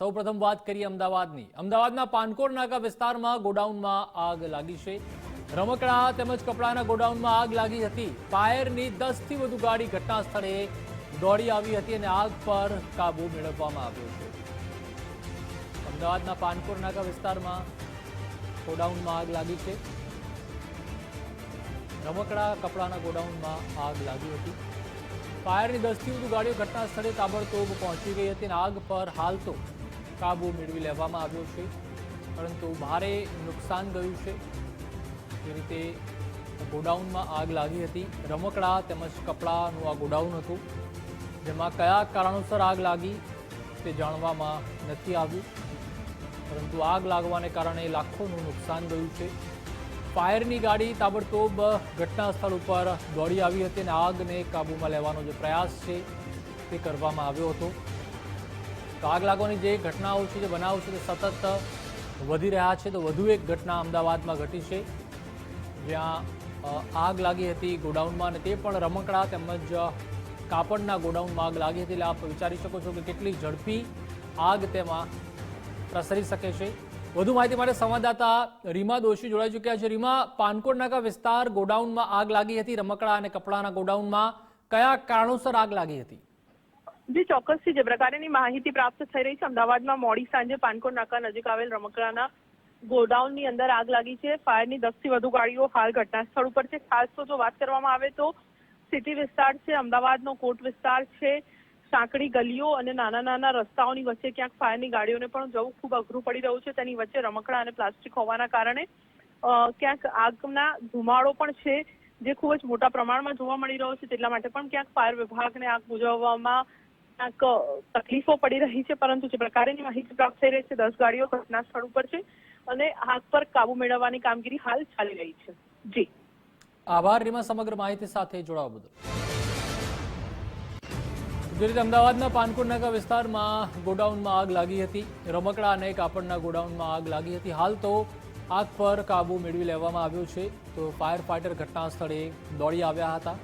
સૌપ્રથમ વાત કરીએ અમદાવાદની. અમદાવાદના પાનકોર નાકા વિસ્તારમાં ગોડાઉનમાં આગ લાગી છે. રમકડા તેમજ કપડાના ગોડાઉનમાં આગ લાગી હતી. ફાયરની દસથી વધુ ગાડી ઘટના સ્થળે દોડી આવી હતી અને આગ પર કાબુ મેળવવામાં આવ્યો છે. અમદાવાદના પાનકોર નાકા વિસ્તારમાં ગોડાઉનમાં આગ લાગી છે. રમકડા, કપડાના ગોડાઉનમાં આગ લાગી હતી. ફાયરની દસથી વધુ ગાડીઓ ઘટના સ્થળે તાબડતોબ પહોંચી ગઈ હતી અને આગ પર હાલ તો કાબુ મેળવી લેવામાં આવ્યો છે. પરંતુ ભારે નુકસાન ગયું છે. જે રીતે ગોડાઉનમાં આગ લાગી હતી. રમકડા તેમજ કપડાનું આ ગોડાઉન હતું. જેમાં કયા કારણોસર આગ લાગી તે જાણવામાં નથી આવ્યું. પરંતુ આગ લાગવાને કારણે લાખોનું નુકસાન ગયું છે. ફાયરની ગાડી તાબડતોબ ઘટના સ્થળ ઉપર દોડી આવી હતી અને આગને કાબૂમાં લેવાનો જે પ્રયાસ છે તે કરવામાં આવ્યો હતો. તો આગ લાગવાની જે ઘટનાઓ છે, જે બનાવો છે, તે સતત વધી રહ્યા છે. તો વધુ એક ઘટના અમદાવાદમાં ઘટી છે. જ્યાં આગ લાગી હતી ગોડાઉનમાં અને તે પણ રમકડા તેમજ કાપડના ગોડાઉનમાં આગ લાગી હતી. એટલે આપ વિચારી શકો છો કે કેટલી ઝડપી આગ તેમાં પ્રસરી શકે છે. વધુ માહિતી માટે સંવાદદાતા રીમા દોશી જોડાઈ ચૂક્યા છે. રીમા પાનકોટ નાકા વિસ્તાર ગોડાઉનમાં આગ લાગી હતી. રમકડા અને કપડાના ગોડાઉનમાં કયા કારણોસર આગ લાગી હતી? જી ચોક્કસથી જે પ્રકારની માહિતી પ્રાપ્ત થઈ રહી છે, અમદાવાદમાં મોડી સાંજે પાનકોટ નાકા નજીક આવેલ રમકડાના ગોડાઉનની અંદર આગ લાગી છે. ફાયરની દસથી વધુ ગાડીઓ હાલ ઘટના સ્થળ ઉપર છે. ખાસ તો જો વાત કરવામાં આવે તો સિટી વિસ્તાર છે, અમદાવાદનો કોટ વિસ્તાર છે. સાંકડી ગલીઓ અને નાના નાના રસ્તાઓની વચ્ચે ક્યાંક ફાયરની ગાડીઓને પણ જવું ખૂબ અઘરું પડી રહ્યું છે. તેની વચ્ચે રમકડા અને પ્લાસ્ટિક હોવાના કારણે ક્યાંક આગના ધુમાડો પણ છે, જે ખૂબ જ મોટા પ્રમાણમાં જોવા મળી રહ્યો છે. તેટલા માટે પણ ક્યાંક ફાયર વિભાગને આગ બુઝાવવામાં તકલીફો પડી રહી છે, પરંતુ જે પ્રકારની માહિતી પ્રાપ્ત થઈ રહી છે, દસ ગાડીઓ ઘટના સ્થળ ઉપર છે અને આગ પર કાબુ મેળવવાની કામગીરી હાલ ચાલી રહી છે. જી. આભાર, રીમા, સમગ્ર માહિતી સાથે જોડાવા બદલ. જે રીતે અમદાવાદના પાનકોટ નાકા વિસ્તારમાં ગોડાઉનમાં આગ લાગી હતી. રમકડા અને કાપડના ગોડાઉનમાં આગ લાગી હતી. હાલ તો આગ પર કાબુ મેળવી લેવામાં આવ્યો છે. તો ફાયર ફાઇટર ઘટના સ્થળે દોડી આવ્યા હતા.